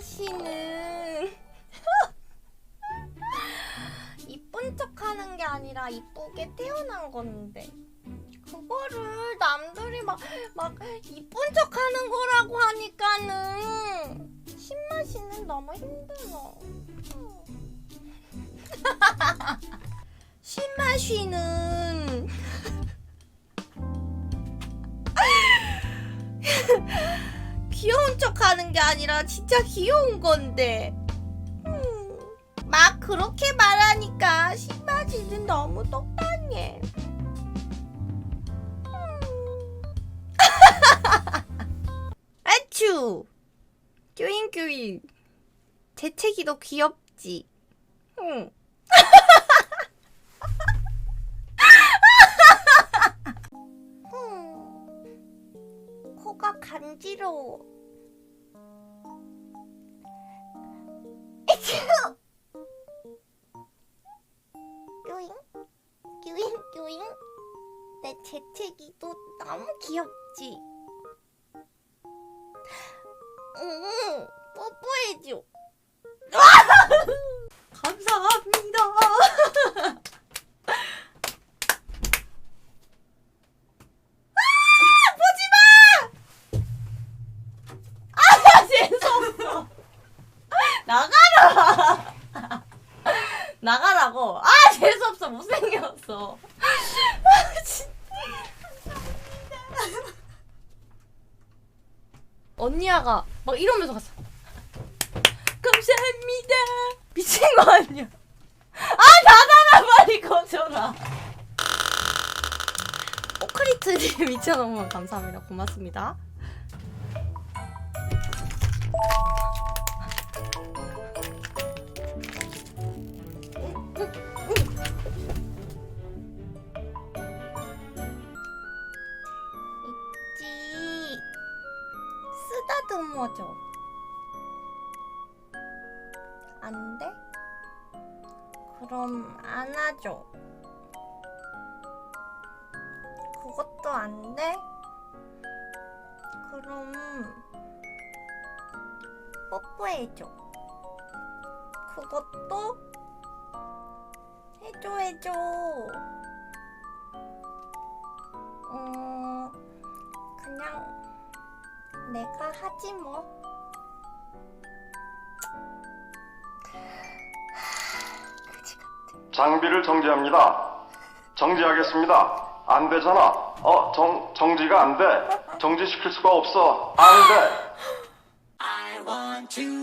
신맛이는. 이쁜 척하는 게 아니라 이쁘게 태어난 건데. 그거를 남들이 막 막 이쁜 척하는 거라고 하니까는 신맛이는 너무 힘들어. 신맛이는 귀여운 척 하는 게 아니라 진짜 귀여운 건데. 음, 막 그렇게 말하니까 신맛이는 너무 똑당해. 음. 아추! 교잉교잉. 재채기도 귀엽지. 응. 간지러워. 뀨잉? 뀨잉 뀨잉? 내 재채기도 너무 귀엽지? 응, 뽀뽀해줘. 감사합니다. 아, 재수없어. 나가라. 나가라고. 아, 재수없어. 못생겼어. 아, 진짜. 언니야가 막 이러면서 갔어. 감사합니다. 미친 거 아니야? 아, 나가라 빨리 거져라. 오크리트님 2,000원만 감사합니다. 고맙습니다. 쓰다듬어줘. 안 돼? 그럼 안아줘. 그것도 안 돼? 그럼 뽀뽀해줘. 그것도 해줘 해줘. 내가 하지 뭐. 장비를 정지합니다. 정지하겠습니다. 안 되잖아. 어, 정, 정지가 안 돼. 정지시킬 수가 없어. 안 돼. I want to